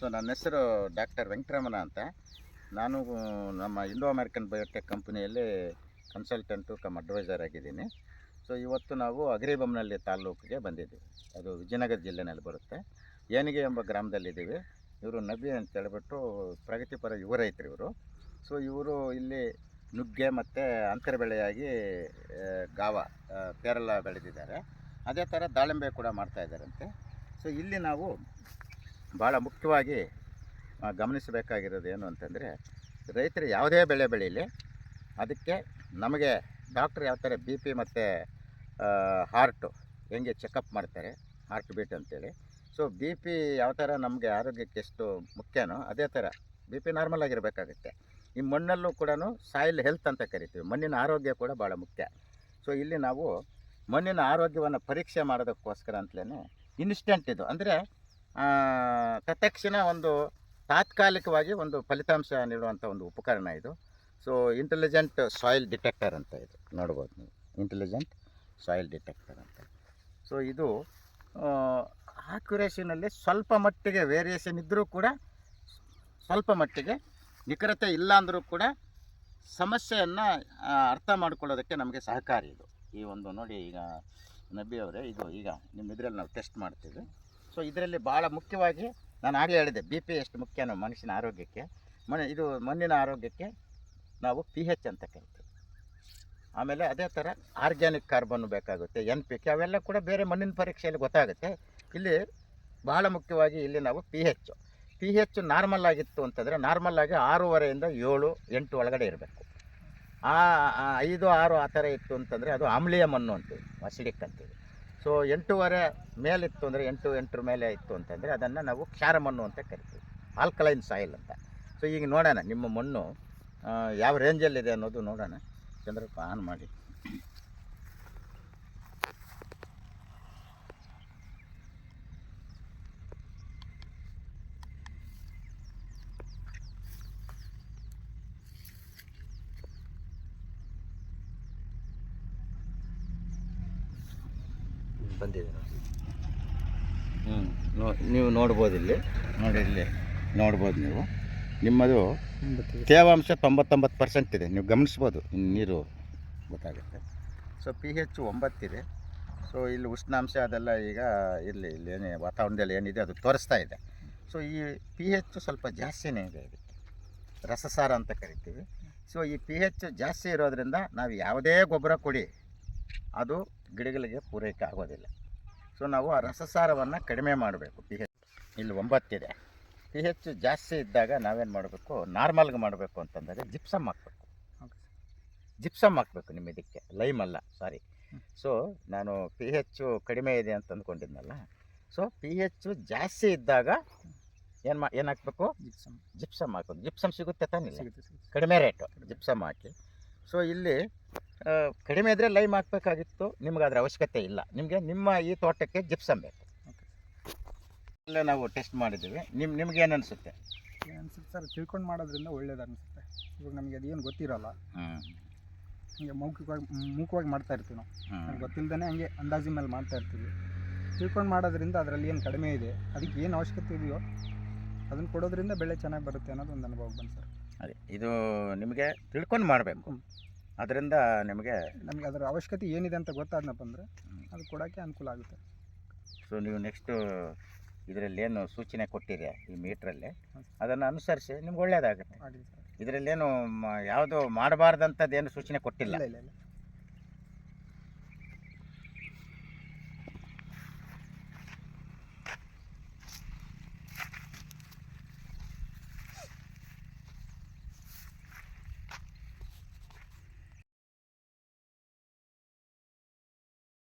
So ನನ್ನ ಹೆಸರು doctor Venkataramana ಅಂತ. ನಾನು ನಮ್ಮ ಇಂಡೋ ಅಮೆರಿಕನ್ ಬಯೋಟೆಕ್ ಕಂಪನಿಯಲ್ಲಿ ಕನ್ಸಲ್ಟೆಂಟು ಕಮ್ ಅಡ್ವೈಸರ್ ಆಗಿದ್ದೀನಿ. ಸೊ ಇವತ್ತು ನಾವು ಅಗ್ರಿಬೊಮ್ಮನಹಳ್ಳಿ ತಾಲ್ಲೂಕಿಗೆ ಬಂದಿದ್ದೀವಿ. ಅದು ವಿಜಯನಗರ ಜಿಲ್ಲೆನಲ್ಲಿ ಬರುತ್ತೆ. ಏನಿಗೆ ಎಂಬ ಗ್ರಾಮದಲ್ಲಿದ್ದೀವಿ. ಇವರು ನಬಿ ಅಂತ ಹೇಳ್ಬಿಟ್ಟು ಪ್ರಗತಿಪರ ಯುವ ರೈತರು ಇವರು. ಸೊ ಇವರು ಇಲ್ಲಿ ನುಗ್ಗೆ ಮತ್ತು ಅಂತರ ಬೆಳೆಯಾಗಿ ಆ, ಗಾವ ಪೇರಲ ಬೆಳೆದಿದ್ದಾರೆ. ಅದೇ ಥರ ದಾಳಿಂಬೆ ಕೂಡ ಮಾಡ್ತಾಯಿದ್ದಾರಂತೆ ಸೊ ಇಲ್ಲಿ ನಾವು ಭಾಳ ಮುಖ್ಯವಾಗಿ ಗಮನಿಸಬೇಕಾಗಿರೋದು ಏನು ಅಂತಂದರೆ, ರೈತರು ಯಾವುದೇ ಬೆಳೆ ಬೆಳೀಲಿ, ಅದಕ್ಕೆ ನಮಗೆ ಡಾಕ್ಟ್ರ್ ಯಾವ ಥರ ಬಿ ಪಿ ಮತ್ತು ಹಾರ್ಟು ಹೆಂಗೆ ಚೆಕಪ್ ಮಾಡ್ತಾರೆ ಹಾರ್ಟ್ ಬೀಟ್ ಅಂತೇಳಿ. ಸೊ ಬಿ ಪಿ ಯಾವ ಥರ ನಮಗೆ ಆರೋಗ್ಯಕ್ಕೆ ಎಷ್ಟು ಮುಖ್ಯನೋ ಅದೇ ಥರ ಬಿ ಪಿ ನಾರ್ಮಲ್ ಆಗಿರಬೇಕಾಗುತ್ತೆ. ಈ ಮಣ್ಣಲ್ಲೂ ಕೂಡ ಸಾಯಿಲ್ ಹೆಲ್ತ್ ಅಂತ ಕರಿತೀವಿ, ಮಣ್ಣಿನ ಆರೋಗ್ಯ ಕೂಡ ಭಾಳ ಮುಖ್ಯ. ಸೊ ಇಲ್ಲಿ ನಾವು ಮಣ್ಣಿನ ಆರೋಗ್ಯವನ್ನು ಪರೀಕ್ಷೆ ಮಾಡೋದಕ್ಕೋಸ್ಕರ ಅಂತಲೇ ಇನ್ಸ್ಟೆಂಟ್ ಇದು. ಅಂದರೆ ತತ್ಕ್ಷಣ ಒಂದು ತಾತ್ಕಾಲಿಕವಾಗಿ ಒಂದು ಫಲಿತಾಂಶ ನೀಡುವಂಥ ಒಂದು ಉಪಕರಣ ಇದು. ಸೊ ಇಂಟೆಲಿಜೆಂಟ್ ಸಾಯಿಲ್ ಡಿಟೆಕ್ಟರ್ ಅಂತ ಇದು. ನೋಡ್ಬೋದು ನೀವು. ಇಂಟೆಲಿಜೆಂಟ್ ಸಾಯಿಲ್ ಡಿಟೆಕ್ಟರ್ ಅಂತ. ಸೊ ಇದು ಆಕ್ಯುರೇಷನಲ್ಲಿ ಸ್ವಲ್ಪ ಮಟ್ಟಿಗೆ ವೇರಿಯೇಷನ್ ಇದ್ದರೂ ಕೂಡ, ಸ್ವಲ್ಪ ಮಟ್ಟಿಗೆ ನಿಖರತೆ ಇಲ್ಲ ಅಂದರೂ ಕೂಡ ಸಮಸ್ಯೆಯನ್ನು ಅರ್ಥ ಮಾಡ್ಕೊಳ್ಳೋದಕ್ಕೆ ನಮಗೆ ಸಹಕಾರಿ ಇದು. ಈ ಒಂದು ನೋಡಿ ಈಗ ನಬಿ ಅವರೇ, ಇದು ಈಗ ನಿಮ್ಮ ಇದರಲ್ಲಿ ನಾವು ಟೆಸ್ಟ್ ಮಾಡ್ತೀವಿ. ಸೊ ಇದರಲ್ಲಿ ಭಾಳ ಮುಖ್ಯವಾಗಿ ನಾನು ಆಗಲೇ ಹೇಳಿದೆ ಬಿ ಪಿ ಎಷ್ಟು ಮುಖ್ಯನೋ ಮನುಷ್ಯನ ಆರೋಗ್ಯಕ್ಕೆ, ಮನೆ ಇದು ಮಣ್ಣಿನ ಆರೋಗ್ಯಕ್ಕೆ ನಾವು ಪಿ ಹೆಚ್ ಅಂತ ಕರಿತೀವಿ. ಆಮೇಲೆ ಅದೇ ಥರ ಆರ್ಗ್ಯಾನಿಕ್ ಕಾರ್ಬನ್ ಬೇಕಾಗುತ್ತೆ ಎನ್ ಪಿ ಕೆ ಅವೆಲ್ಲ ಕೂಡ ಬೇರೆ ಮಣ್ಣಿನ ಪರೀಕ್ಷೆಯಲ್ಲಿ ಗೊತ್ತಾಗುತ್ತೆ. ಇಲ್ಲಿ ಭಾಳ ಮುಖ್ಯವಾಗಿ ಇಲ್ಲಿ ನಾವು p H p H normal ಆಗಿತ್ತು ಅಂತಂದರೆ ನಾರ್ಮಲ್ ಆಗಿ ಆರೂವರೆಯಿಂದ ಏಳು, ಎಂಟು ಒಳಗಡೆ ಇರಬೇಕು. ಆ, ಐದು, ಆರು ಆ ಥರ ಇತ್ತು ಅಂತಂದರೆ ಅದು ಆಮ್ಲೀಯ ಮಣ್ಣು ಅಂತೀವಿ, ಅಸಿಡಿಕ್ ಅಂತೀವಿ. ಸೊ ಎಂಟೂವರೆ ಮೇಲಿತ್ತು ಅಂದರೆ ಎಂಟು, ಎಂಟರ ಮೇಲೆ ಇತ್ತು ಅಂತಂದರೆ ಅದನ್ನು ನಾವು ಕ್ಷಾರ ಮಣ್ಣು ಅಂತ ಕರಿತೀವಿ. ಆಲ್ಕಲೈನ್ ಸಾಯಿಲ್ ಅಂತ. ಸೊ ಈಗ ನೋಡೋಣ ನಿಮ್ಮ ಮಣ್ಣು ಯಾವ ರೇಂಜಲ್ಲಿದೆ ಅನ್ನೋದು ನೋಡೋಣ. ಚಂದ್ರಪ್ಪ ಆನ್ ಮಾಡಿ. ಬಂದಿದೆ ಹ್ಞೂ ನೋ, ನೀವು ನೋಡ್ಬೋದು ಇಲ್ಲಿ. ನೋಡಿ ಇಲ್ಲಿ, ನೋಡ್ಬೋದು ನೀವು. ನಿಮ್ಮದು ತೇವಾಂಶ ತೊಂಬತ್ತೊಂಬತ್ತು ಪರ್ಸೆಂಟ್ ಇದೆ. ನೀವು ಗಮನಿಸ್ಬೋದು ನೀರು ಗೊತ್ತಾಗುತ್ತೆ. ಸೊ ಪಿ ಹೆಚ್ ಒಂಬತ್ತಿದೆ ಸೊ ಇಲ್ಲಿ ಉಷ್ಣಾಂಶ ಅದೆಲ್ಲ ಈಗ ಇಲ್ಲಿ ಇಲ್ಲಿ ಏನೇ ವಾತಾವರಣದಲ್ಲಿ ಏನಿದೆ ಅದು ತೋರಿಸ್ತಾ ಇದೆ. ಸೊ ಈ ಪಿ ಹೆಚ್ ಸ್ವಲ್ಪ ಜಾಸ್ತಿನೇ ಇದೆ ಇದಕ್ಕೆ ರಸಸಾರ ಅಂತ ಕರಿತೀವಿ. ಸೊ ಈ ಪಿ ಹೆಚ್ ಜಾಸ್ತಿ ಇರೋದ್ರಿಂದ ನಾವು ಯಾವುದೇ ಗೊಬ್ಬರ ಕೊಡಿ ಅದು ಗಿಡಗಳಿಗೆ ಪೂರೈಕೆ ಆಗೋದಿಲ್ಲ. ಸೊ ನಾವು ಆ ರಸಸಾರವನ್ನು ಕಡಿಮೆ ಮಾಡಬೇಕು. ಪಿ ಹೆಚ್ ಇಲ್ಲಿ ಒಂಬತ್ತಿದೆ. ಪಿ ಹೆಚ್ ಜಾಸ್ತಿ ಇದ್ದಾಗ ನಾವೇನು ಮಾಡಬೇಕು? ನಾರ್ಮಲ್ಗೆ ಮಾಡಬೇಕು ಅಂತಂದರೆ ಜಿಪ್ಸಮ್ ಹಾಕಬೇಕು. ಜಿಪ್ಸಮ್ ಹಾಕಬೇಕು ನಿಮ್ಮ ಇದಕ್ಕೆ. ಲೈಮ್ ಅಲ್ಲ ಸಾರಿ ಸೊ ನಾನು ಪಿ ಹೆಚ್ಚು ಕಡಿಮೆ ಇದೆ ಅಂತ ಅಂದ್ಕೊಂಡಿದ್ನಲ್ಲ ಸೊ ಪಿ ಹೆಚ್ಚು ಜಾಸ್ತಿ ಇದ್ದಾಗ ಏನು ಮಾ ಏನು ಹಾಕ್ಬೇಕು? ಜಿಪ್ಸಮ್ ಜಿಪ್ಸಮ್ ಹಾಕೋದು ಜಿಪ್ಸಮ್ ಸಿಗುತ್ತೆ ತಾನಿಲ್ಲ? ಕಡಿಮೆ ರೇಟು ಜಿಪ್ಸಮ್ ಹಾಕಿ. ಸೊ ಇಲ್ಲಿ ಕಡಿಮೆ ಇದ್ದರೆ ಲೈಮ್ ಹಾಕ್ಬೇಕಾಗಿತ್ತು ನಿಮ್ಗೆ ಅದರ ಅವಶ್ಯಕತೆ ಇಲ್ಲ. ನಿಮಗೆ ನಿಮ್ಮ ಈ ತೋಟಕ್ಕೆ ಜಿಪ್ಸಮ್ ಬೇಕು. ಇಲ್ಲೇ ನಾವು ಟೆಸ್ಟ್ ಮಾಡಿದ್ದೀವಿ. ನಿಮ್ಮ ನಿಮ್ಗೆ ಏನು ಅನಿಸುತ್ತೆ? ಅನ್ಸುತ್ತೆ ಸರ್ ತಿಳ್ಕೊಂಡು ಮಾಡೋದ್ರಿಂದ ಒಳ್ಳೇದು ಅನಿಸುತ್ತೆ. ಇವಾಗ ನಮಗೆ ಅದೇನು ಗೊತ್ತಿರೋಲ್ಲ. ಹೀಗೆ ಮೌಖಿಕವಾಗಿ ಮೂಕವಾಗಿ ಮಾಡ್ತಾ ಇರ್ತೀವಿ ನಾವು. ಗೊತ್ತಿಲ್ಲದೇ ಹಂಗೆ ಅಂದಾಜಿನ ಮೇಲೆ ಮಾಡ್ತಾ ಇರ್ತೀವಿ. ತಿಳ್ಕೊಂಡು ಮಾಡೋದ್ರಿಂದ ಅದರಲ್ಲಿ ಏನು ಕಡಿಮೆ ಇದೆ ಅದಕ್ಕೆ ಏನು ಅವಶ್ಯಕತೆ ಇದೆಯೋ ಅದನ್ನು ಕೊಡೋದ್ರಿಂದ ಬೆಳೆ ಚೆನ್ನಾಗಿ ಬರುತ್ತೆ ಅನ್ನೋದು ಒಂದು ಅನುಭವ ಬಂತು ಸರ್. ಅದೇ ಇದು ನಿಮಗೆ ತಿಳ್ಕೊಂಡು ಮಾಡಬೇಕು. ಅದರಿಂದ ನಿಮಗೆ ನಮಗೆ ಅದರ ಅವಶ್ಯಕತೆ ಏನಿದೆ ಅಂತ ಗೊತ್ತಾದ್ನಪ್ಪ ಅಂದರೆ ಅದು ಕೊಡೋಕ್ಕೆ ಅನುಕೂಲ ಆಗುತ್ತೆ. ಸೊ ನೀವು ನೆಕ್ಸ್ಟು ಇದರಲ್ಲಿ ಏನು ಸೂಚನೆ ಕೊಟ್ಟಿರಿ ಈ ಮೀಟ್ರಲ್ಲಿ. ಅದನ್ನು ಅನುಸರಿಸಿ ನಿಮ್ಗೆ ಒಳ್ಳೆಯದಾಗುತ್ತೆ ಆಗಲಿ ಸರ್. ಇದರಲ್ಲೇನು ಮ- ಯಾವುದು ಮಾಡಬಾರ್ದಂಥದ್ದು ಏನು ಸೂಚನೆ ಕೊಟ್ಟಿಲ್ಲ? ಇಲ್ಲ ಇಲ್ಲ ಇಲ್ಲ.